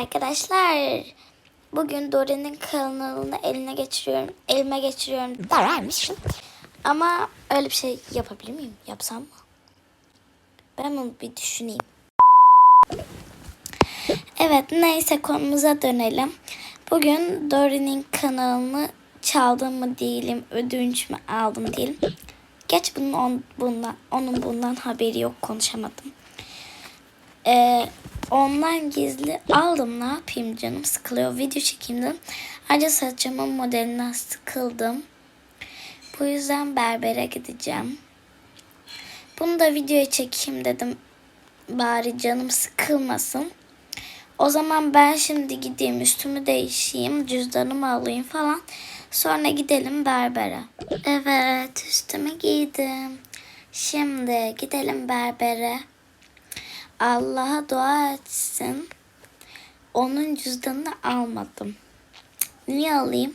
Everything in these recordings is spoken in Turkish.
arkadaşlar. Bugün Dore'nin kanalını eline geçiriyorum. Elime geçiriyorum. Dararmış. Ama öyle bir şey yapabilir miyim? Yapsam mı? Ben onu bir düşüneyim. Evet neyse konumuza dönelim. Bugün Dore'nin kanalını çaldım mı değilim, ödünç mü aldım değilim. Geç bunun on, bundan, onun bundan haberi yok konuşamadım. Ee, ondan gizli aldım ne yapayım canım sıkılıyor video çekeyim dedim. Ayrıca saçımın modelinden sıkıldım. Bu yüzden berbere gideceğim. Bunu da videoya çekeyim dedim. Bari canım sıkılmasın. O zaman ben şimdi gideyim üstümü değişeyim cüzdanımı alayım falan. Sonra gidelim berbere. Evet üstümü giydim. Şimdi gidelim berbere. Allah'a dua etsin. Onun cüzdanını almadım. Niye alayım?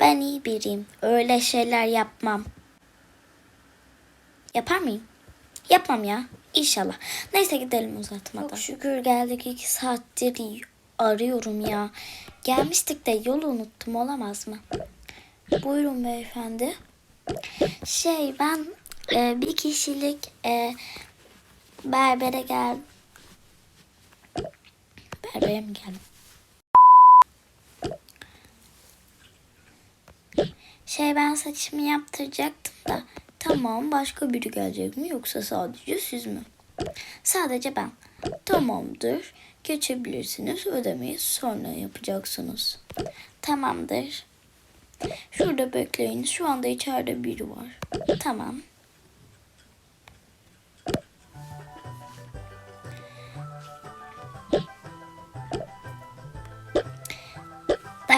Ben iyi biriyim. Öyle şeyler yapmam. Yapar mıyım? Yapmam ya. İnşallah. Neyse gidelim uzatmadan. Çok şükür geldik. iki saattir arıyorum ya. Gelmiştik de yolu unuttum olamaz mı? Buyurun beyefendi. Şey ben e, bir kişilik e, berbere gel. Berbere mi geldim? Şey ben saçımı yaptıracaktım da. Tamam başka biri gelecek mi yoksa sadece siz mi? Sadece ben. Tamamdır. Geçebilirsiniz. Ödemeyi sonra yapacaksınız. Tamamdır. Şurada bekleyin. Şu anda içeride biri var. Tamam.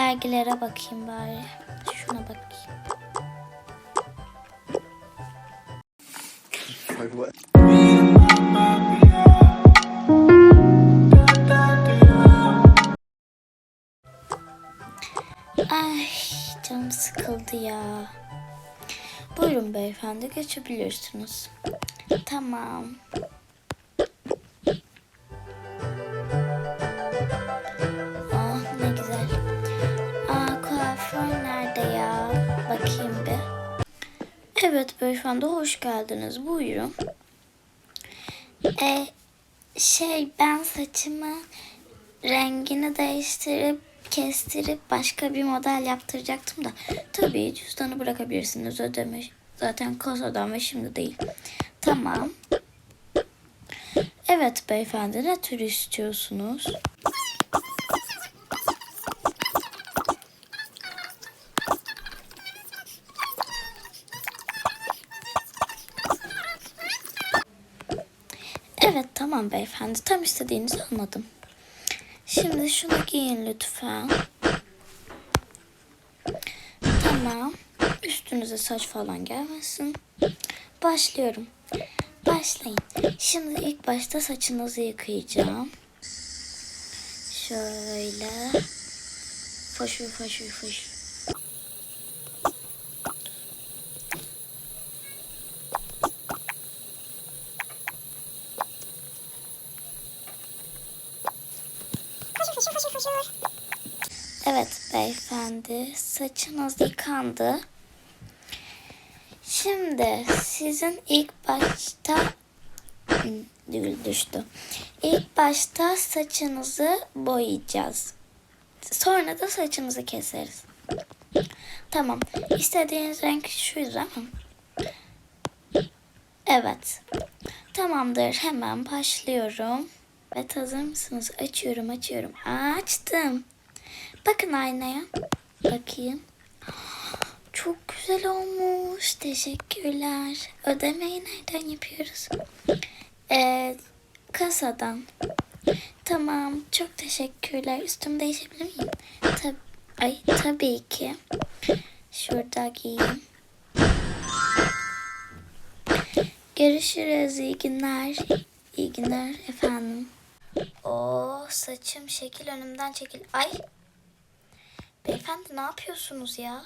Dergilere bakayım bari. Şuna bakayım. Ay canım sıkıldı ya. Buyurun beyefendi geçebilirsiniz. Tamam. Bakayım bir. Evet beyefendi hoş geldiniz. Buyurun. E, şey ben saçımı rengini değiştirip kestirip başka bir model yaptıracaktım da. Tabii cüzdanı bırakabilirsiniz ödeme. Zaten kasadan ve şimdi değil. Tamam. Evet beyefendi ne tür istiyorsunuz? Evet tamam beyefendi tam istediğinizi anladım. Şimdi şunu giyin lütfen. Tamam. Üstünüze saç falan gelmesin. Başlıyorum. Başlayın. Şimdi ilk başta saçınızı yıkayacağım. Şöyle. Foşur foşur foşur. Evet beyefendi saçınız yıkandı. Şimdi sizin ilk başta düştü. İlk başta saçınızı boyayacağız. Sonra da saçınızı keseriz. Tamam. İstediğiniz renk şuydu değil? Evet. Tamamdır. Hemen başlıyorum. Evet hazır mısınız? Açıyorum açıyorum. Açtım. Bakın aynaya. Bakayım. Çok güzel olmuş. Teşekkürler. Ödemeyi nereden yapıyoruz? Ee, kasadan. Tamam. Çok teşekkürler. Üstümü değişebilir miyim? Tab Ay tabii ki. Şurada giyeyim. Görüşürüz. İyi günler. İyi günler efendim. Oo saçım şekil önümden çekil. Ay. Beyefendi ne yapıyorsunuz ya?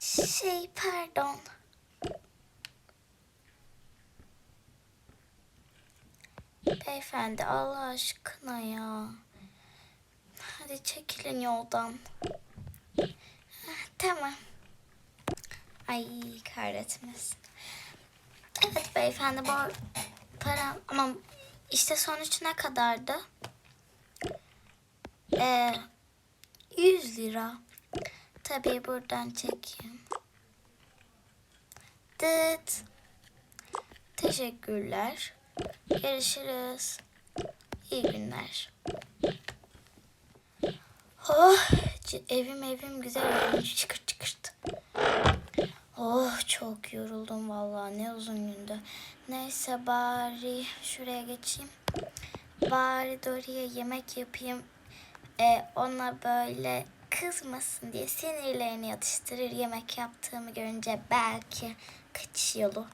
Şey pardon. Beyefendi Allah aşkına ya. Hadi çekilin yoldan. Heh, Tamam. Ay kahretmesin. Evet beyefendi bu para ama işte sonuç ne kadardı? Ee, 100 lira. Tabii buradan çekeyim. Dıt. Teşekkürler. Görüşürüz. İyi günler. Oh, evim evim güzel olmuş. Çıkırt çıkırt. Oh çok yoruldum vallahi ne uzun gündü. Neyse bari şuraya geçeyim. Bari Dory'e yemek yapayım. Ee, ona böyle kızmasın diye sinirlerini yatıştırır yemek yaptığımı görünce belki kaçış yolu.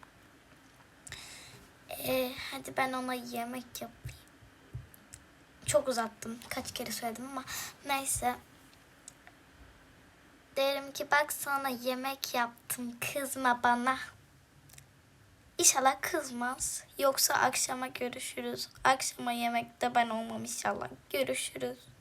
Ee, hadi ben ona yemek yapayım. Çok uzattım. Kaç kere söyledim ama neyse. Derim ki bak sana yemek yaptım kızma bana. İnşallah kızmaz. Yoksa akşama görüşürüz. Akşama yemekte ben olmam inşallah. Görüşürüz.